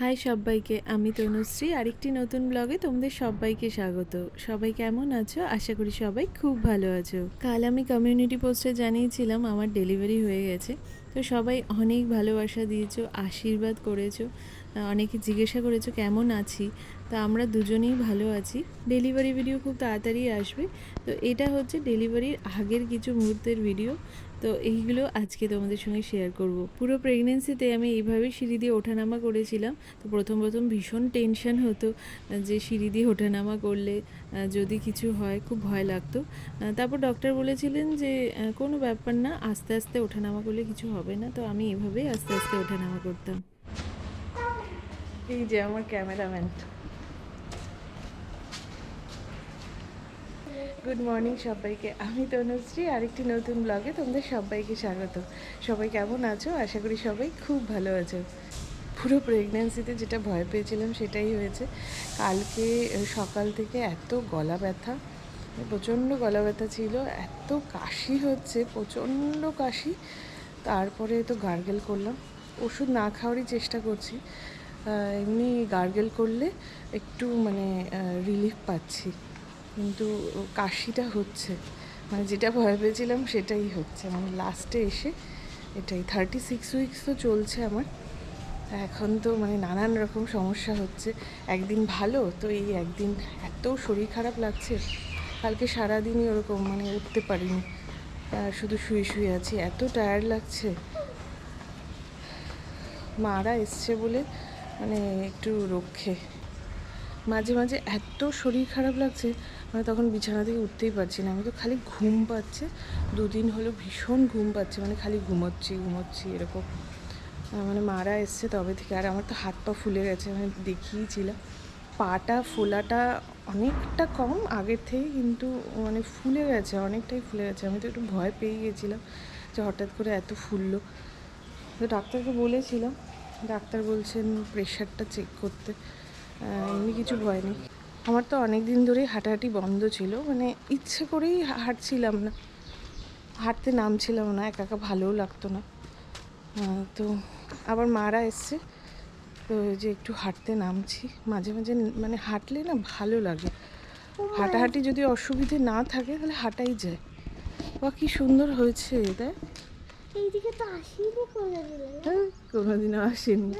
High সবাইকে, আমি তনুশ্রী। আরেকটি নতুন ব্লগে তোমাদের সবাইকে স্বাগত। সবাই কেমন আছো? আশা করি সবাই খুব ভালো আছো। কাল আমি কমিউনিটি পোস্টে জানিয়েছিলাম, আমার ডেলিভারি হয়ে গেছে। তো সবাই অনেক ভালোবাসা দিয়েছ, আশীর্বাদ করেছ। অনেকে জিজ্ঞাসা করেছ, কেমন আছি? তা আমরা দুজনেই ভালো আছি। ডেলিভারি ভিডিও খুব তাড়াতাড়ি আসবে। তো এটা হচ্ছে ডেলিভারির আগের কিছু মুহূর্তের ভিডিও। তো এইগুলো আজকে তোমাদের সঙ্গে শেয়ার করব। পুরো প্রেগনেন্সিতে আমি এইভাবেই সিঁড়ি দিয়ে ওঠানামা করেছিলাম। তো প্রথম প্রথম ভীষণ টেনশন হতো যে সিঁড়ি দিয়ে ওঠানামা করলে যদি কিছু হয়, খুব ভয় লাগতো। তারপর ডক্টর বলেছিলেন যে কোনো ব্যাপার না, আস্তে আস্তে ওঠানামা করলে কিছু হবে না। তো আমি এভাবেই আস্তে আস্তে ওঠানামা করতাম। এই যে আমার ক্যামেরাম্যান গুড মর্নিং সবাইকে। আমি তনুশ্রী, আরেকটি নতুন ব্লগে তোমাদের সবাইকে স্বাগত। সবাই কেমন আছো? আশা করি সবাই খুব ভালো আছো। পুরো প্রেগনেন্সিতে যেটা ভয় পেয়েছিলাম, সেটাই হয়েছে। কালকে সকাল থেকে এত গলা ব্যথা প্রচণ্ড গলা ব্যথা ছিল, এত কাশি হচ্ছে, প্রচণ্ড কাশি। তারপরে তো গার্গেল করলাম। ওষুধ না খাওয়ারই চেষ্টা করছি। এমনি গার্গেল করলে একটু মানে রিলিফ পাচ্ছি। কিন্তু কাশিটা হচ্ছে। মানে যেটা ভয় পেয়েছিলাম সেটাই হচ্ছে। মানে লাস্টে এসে এটাই। থার্টি সিক্স উইকস তো চলছে আমার। এখন তো মানে নানান রকম সমস্যা হচ্ছে। একদিন ভালো, তো এই একদিন এত শরীর খারাপ লাগছে। কালকে সারাদিনই ওরকম মানে উঠতে পারিনি। শুধু শুয়ে শুয়ে আছি। এত টায়ার্ড লাগছে। মারা এসছে বলে মানে একটু রক্ষে। মাঝে মাঝে এত শরীর খারাপ লাগছে মানে তখন বিছানা থেকে উঠতেই পারছি না। আমি তো খালি ঘুম পাচ্ছে। দুদিন হলো ভীষণ ঘুম পাচ্ছে মানে খালি ঘুমোচ্ছি ঘুমোচ্ছি, এরকম। মানে মারা এসছে তবে থেকে। আর আমার তো হাত পা ফুলে গেছে মানে দেখিয়েছিলাম। পাটা, ফোলাটা অনেকটা কম, আগের থেকে কিন্তু মানে ফুলে গেছে, অনেকটাই ফুলে গেছে। আমি তো একটু ভয় পেয়ে গেছিলাম যে হঠাৎ করে এত ফুললো। তো ডাক্তারকে বলেছিলাম ডাক্তার বলছেন প্রেশারটা চেক করতে। এমনি কিছু ভয় নেই। আমার তো অনেক দিন ধরেই হাঁটাহাঁটি বন্ধ ছিল মানে ইচ্ছে করেই হাঁটছিলাম না। হাঁটতে নামছিলাম না, একা একা ভালোও লাগতো না। তো আবার মারা এসছে, তো যে একটু হাঁটতে নামছি। মাঝে মাঝে মানে হাঁটলে না ভালো লাগে। হাঁটাহাঁটি যদি অসুবিধে না থাকে, তাহলে হাঁটাই যায়। বা কি সুন্দর হয়েছে দেখ এইদিকে তো আসিনি কোনোদিন হ্যাঁ কোনোদিনও আসেনি।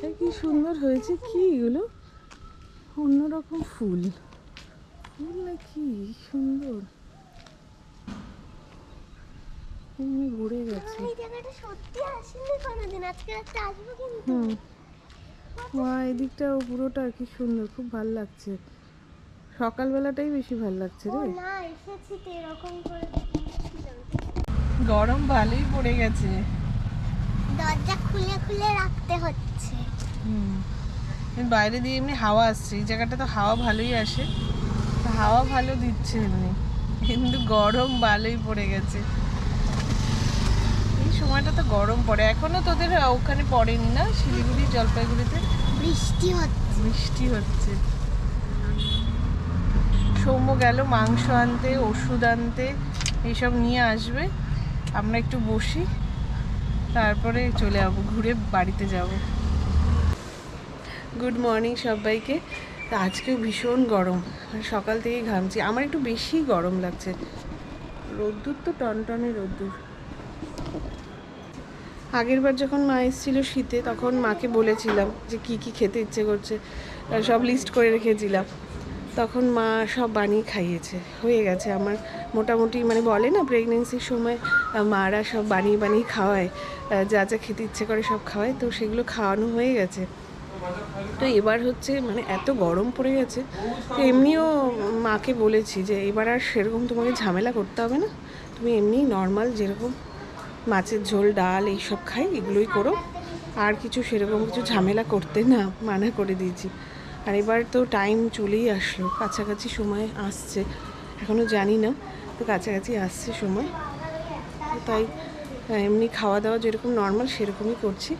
না, কি সুন্দর হয়েছে কি এগুলো? অন্যরকম ফুল। ফুল না কি সুন্দর। এমনি ঘুরে গেছে। এই জায়গাটা সত্যি আসিনি কোনোদিন আজকে রাতে আসব কিন্তু। হুম। মা এদিকটাও পুরোটা কি সুন্দর খুব ভালো লাগছে। সকালবেলাটাই বেশি ভালো লাগছে রে। না এসেছি তো এরকম করে। গরম ভালোই পড়ে গেছে। দরজা খুলে খুলে রাখতে হচ্ছে। হুম। বাইরে দিয়ে এমনি হাওয়া আসছে এই জায়গাটা তো হাওয়া ভালোই আসে। হাওয়া ভালো দিচ্ছে এমনি কিন্তু গরম ভালোই পড়ে গেছে। এই সময়টা তো গরম পড়ে এখনও তোদের ওখানে পড়েনি না শিলিগুড়ি জলপাইগুড়িতে? বৃষ্টি হচ্ছে। বৃষ্টি হচ্ছে। সৌম্য গেল মাংস আনতে ওষুধ আনতে এইসব নিয়ে আসবে। আমরা একটু বসি, তারপরে চলে যাব, ঘুরে বাড়িতে যাব। গুড মর্নিং সবাইকে। আজকেও ভীষণ গরম। মানে সকাল থেকেই ঘামছি। আমার একটু বেশি গরম লাগছে। রোদ্দুর তো টনটনে রোদ্দুর। আগের বার যখন মা এসেছিল শীতে, তখন মাকে বলেছিলাম যে কি কি খেতে ইচ্ছে করছে। সব লিস্ট করে রেখেছিলাম। তখন মা সব বানিয়ে খাইয়েছে। হয়ে গেছে আমার মোটামুটি মানে বলে না প্রেগনেন্সির সময় মারা সব বানিয়ে বানিয়ে খাওয়ায় যা যা খেতে ইচ্ছে করে সব খাওয়ায়, তো সেগুলো খাওয়ানো হয়ে গেছে। তো এবার হচ্ছে মানে এত গরম পড়ে গেছে, তো এমনিও মাকে বলেছি যে এবার আর সেরকম তোমাকে ঝামেলা করতে হবে না, তুমি এমনি নর্মাল যেরকম মাছের ঝোল, ডাল এইসব খাই, এগুলোই করো। আর কিছু সেরকম কিছু ঝামেলা করতে না, মানা করে দিয়েছি। আর এবার তো টাইম চলেই আসলো, কাছাকাছি সময় আসছে এখনও জানি না। তো কাছাকাছি আসছে সময়। তাই এমনি খাওয়া দাওয়া যেরকম নর্মাল সেরকমই করছি।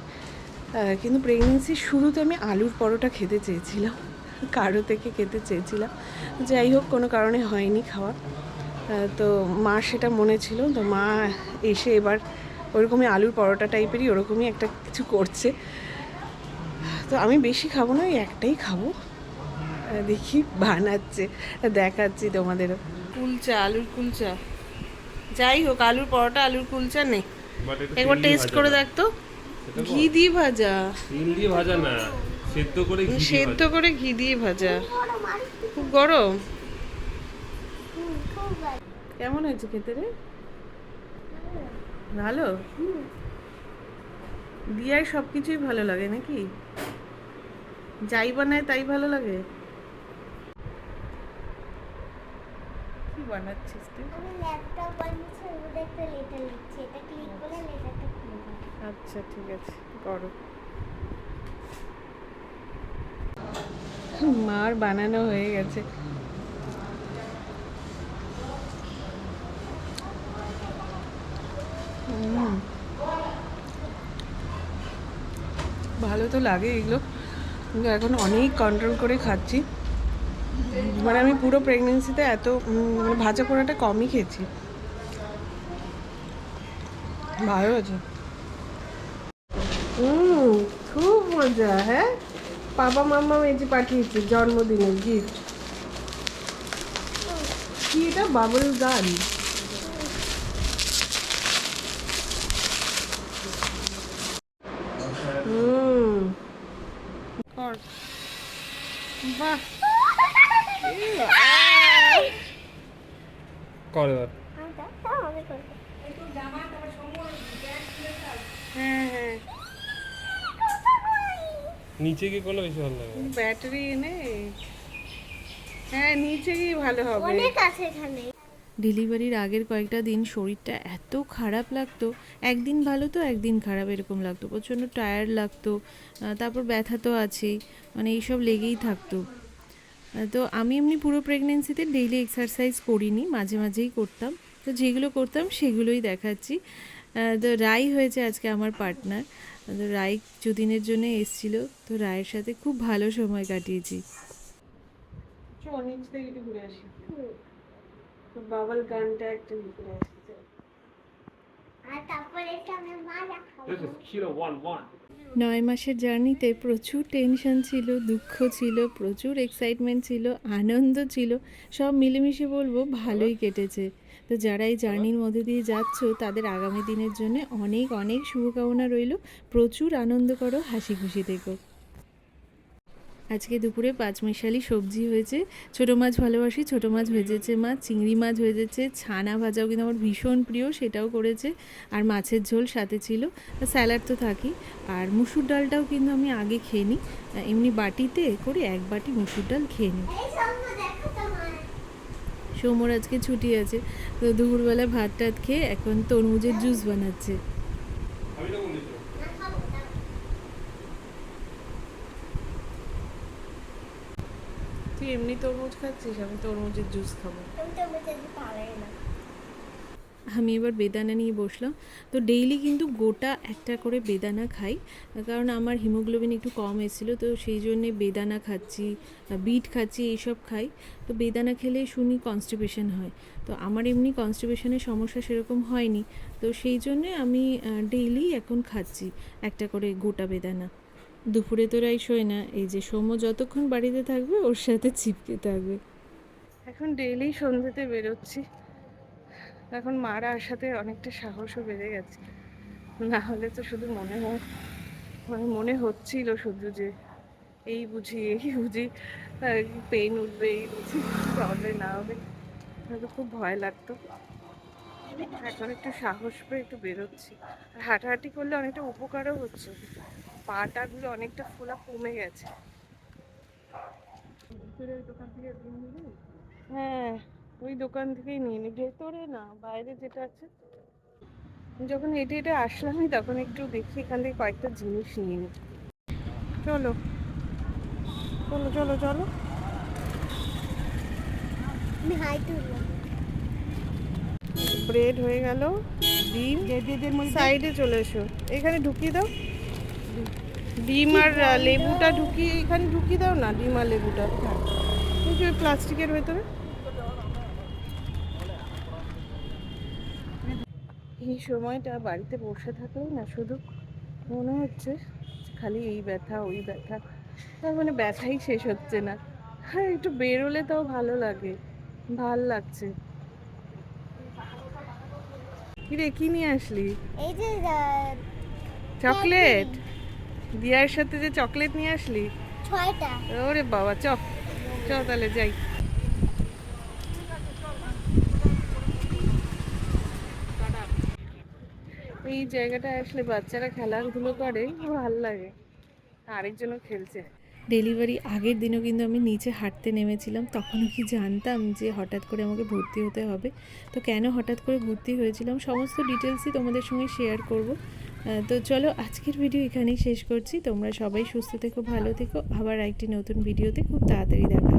কিন্তু প্রেগনেন্সির শুরুতে আমি আলুর পরোটা খেতে চেয়েছিলাম, কারও থেকে খেতে চেয়েছিলাম। যাই হোক, কোনো কারণে হয়নি খাওয়া। তো মা সেটা মনে ছিল, তো মা এসে এবার ওরকমই আলুর পরোটা টাইপেরই ওরকমই একটা কিছু করছে। তো আমি বেশি খাব না, ওই একটাই খাব। দেখি বানাচ্ছে দেখাচ্ছি তোমাদেরও। কুলচা আলুর কুলচা। যাই হোক আলুর পরোটা আলুর কুলচা নেই। একবার টেস্ট করে। দেখ তো। ঘি দিয়ে ভাজা। তেল দিয়ে ভাজা না সেদ্ধ করে ঘি সেদ্ধ করে ঘি দিয়ে ভাজা। খুব গরম। কেমন হয়েছে খেতে রে? ভালো? দিয়ায় সব কিছুই ভালো লাগে নাকি? যাই বানায় তাই ভালো লাগে? বানাচ্ছিস তুই? ল্যাপটপ বানিয়েছি ওর একটা লেটার লিখছি। এটা ক্লিক করলে লেটারটা খুলে আচ্ছা ঠিক আছে করো। মার বানানো হয়ে গেছে। ভালো তো লাগে এগুলো। কিন্তু এখন অনেক কন্ট্রোল করে খাচ্ছি। মানে আমি পুরো প্রেগনেন্সিতে এত মানে ভাজা পোড়াটা কমই খেয়েছি। ভালো আছে হুম খুব মজা হ্যাঁ? বাবা মাম্মা মেজি পাঠিয়েছে জন্মদিনের গিফট কি এটা? বাবল গান? বাহ! কর এবার। হ্যাঁ হ্যাঁ নিচে গিয়ে করলে বেশি ভালো লাগে? ব্যাটারি এনে? হ্যাঁ নিচে গিয়ে ভালো হবে। অনেক আছে এখানে। ডেলিভারির আগের কয়েকটা দিন শরীরটা এত খারাপ লাগতো। একদিন ভালো তো একদিন খারাপ এরকম লাগতো। প্রচণ্ড টায়ার্ড লাগতো। তারপর ব্যথা তো আছেই। মানে এইসব লেগেই থাকতো। তো আমি এমনি পুরো প্রেগনেন্সিতে ডেইলি এক্সারসাইজ করিনি, মাঝে মাঝেই করতাম। তো যেগুলো করতাম সেগুলোই দেখাচ্ছি। তো রাই হয়েছে আজকে আমার পার্টনার তো রাই দুদিনের জন্য এসছিল। তো রায়ের সাথে খুব ভালো সময় কাটিয়েছি। আসি। গানটা একটা নয় মাসের জার্নিতে প্রচুর টেনশন ছিল দুঃখ ছিল প্রচুর এক্সাইটমেন্ট ছিল আনন্দ ছিল সব মিলেমিশে বলব ভালোই কেটেছে। তো যারা এই জার্নির মধ্যে দিয়ে যাচ্ছ তাদের আগামী দিনের জন্য অনেক অনেক শুভকামনা রইল। প্রচুর আনন্দ করো হাসি খুশি থেকো। আজকে দুপুরে পাঁচমিশালি সবজি হয়েছে। ছোটো মাছ ভালোবাসি ছোটো মাছ ভেজেছে মাছ চিংড়ি মাছ ভেজেছে ছানা ভাজাও কিন্তু আমার ভীষণ প্রিয় সেটাও করেছে। আর মাছের ঝোল সাথে ছিল। স্যালাড তো থাকি। আর মুসুর ডালটাও কিন্তু আমি আগে খেয়ে নিই। এমনি বাটিতে করে এক বাটি মুসুর ডাল খেয়ে নিই। সৌমর আজকে ছুটি আছে। তো দুপুরবেলা ভাত টাত খেয়ে এখন তরমুজের জুস বানাচ্ছে আমি তো বলেছি না খাব দাও। তুই এমনি তরমুজ খাচ্ছিস? আমি তরমুজের জুস খাব। আমি তো বেঁচে না। আমি এবার বেদানা নিয়ে বসলাম। তো ডেইলি কিন্তু গোটা একটা করে বেদানা খাই। কারণ আমার হিমোগ্লোবিন একটু কম এসেছিল তো সেই জন্যে বেদানা খাচ্ছি বিট খাচ্ছি এইসব খাই। তো বেদানা খেলে শুনি কনস্টিপেশন হয়। তো আমার এমনি কনস্টিপেশনের সমস্যা সেরকম হয়নি। তো সেই জন্যে আমি ডেইলি এখন খাচ্ছি একটা করে গোটা বেদানা। দুপুরে তো রাই শোয় না। এই যে সৌম্য যতক্ষণ বাড়িতে থাকবে, ওর সাথে চিপকে থাকবে। এখন ডেইলি সন্ধ্যেতে বেরোচ্ছি। এখন মারা সাথে অনেকটা সাহসও বেড়ে গেছে। না হলে তো শুধু মনে হয় মানে মনে হচ্ছিল শুধু যে এই বুঝি এই বুঝি পেন উঠবে, এই বুঝি, হবে, না হবে। হয়তো খুব ভয় লাগতো। এখন একটু সাহস পেয়ে একটু বেরোচ্ছি। আর হাঁটাহাঁটি করলে অনেকটা উপকারও হচ্ছে। পাটাগুলো অনেকটা ফোলা কমে গেছে। হ্যাঁ ওই দোকান থেকেই নিয়ে নি। ভেতরে না বাইরে যেটা আছে। যখন হেঁটে হেঁটে আসলামই তখন একটু দেখি এখান থেকে কয়েকটা জিনিস নিয়ে নি। চলো। চলো চলো চলো। আমি হাই ব্রেড হয়ে গেল ডিম। সাইডে চলে এসো। এখানে ঢুকিয়ে দাও। ডিম আর লেবুটা ঢুকিয়ে এখানে ঢুকিয়ে দাও না ডিম আর লেবুটা। ওই প্লাস্টিকের ভেতরে। এই সময়টা বাড়িতে বসে থাকলেই না শুধু মনে হচ্ছে খালি এই ব্যথা ওই ব্যথা। তার মানে ব্যথাই শেষ হচ্ছে না। হ্যাঁ একটু বেরোলে তাও ভালো লাগে ভালো লাগছে। কিরে কি নিয়ে আসলি? এই যে চকলেট? দিয়ার সাথে যে চকলেট নিয়ে আসলি? ছয়টা। ওরে বাবা চ চ তাহলে যাই। এই জায়গাটায় আসলে বাচ্চারা খেলাধুলো করে ভালো লাগে। আরেকজনও খেলছে। ডেলিভারি আগের দিনও কিন্তু আমি নিচে হাঁটতে নেমেছিলাম তখনও কি জানতাম যে হঠাৎ করে আমাকে ভর্তি হতে হবে? তো কেন হঠাৎ করে ভর্তি হয়েছিলাম? সমস্ত ডিটেলসই তোমাদের সঙ্গে শেয়ার করব। তো চলো আজকের ভিডিও এখানেই শেষ করছি। তোমরা সবাই সুস্থ থেকো, ভালো থেকো। আবার একটি নতুন ভিডিওতে খুব তাড়াতাড়ি দেখা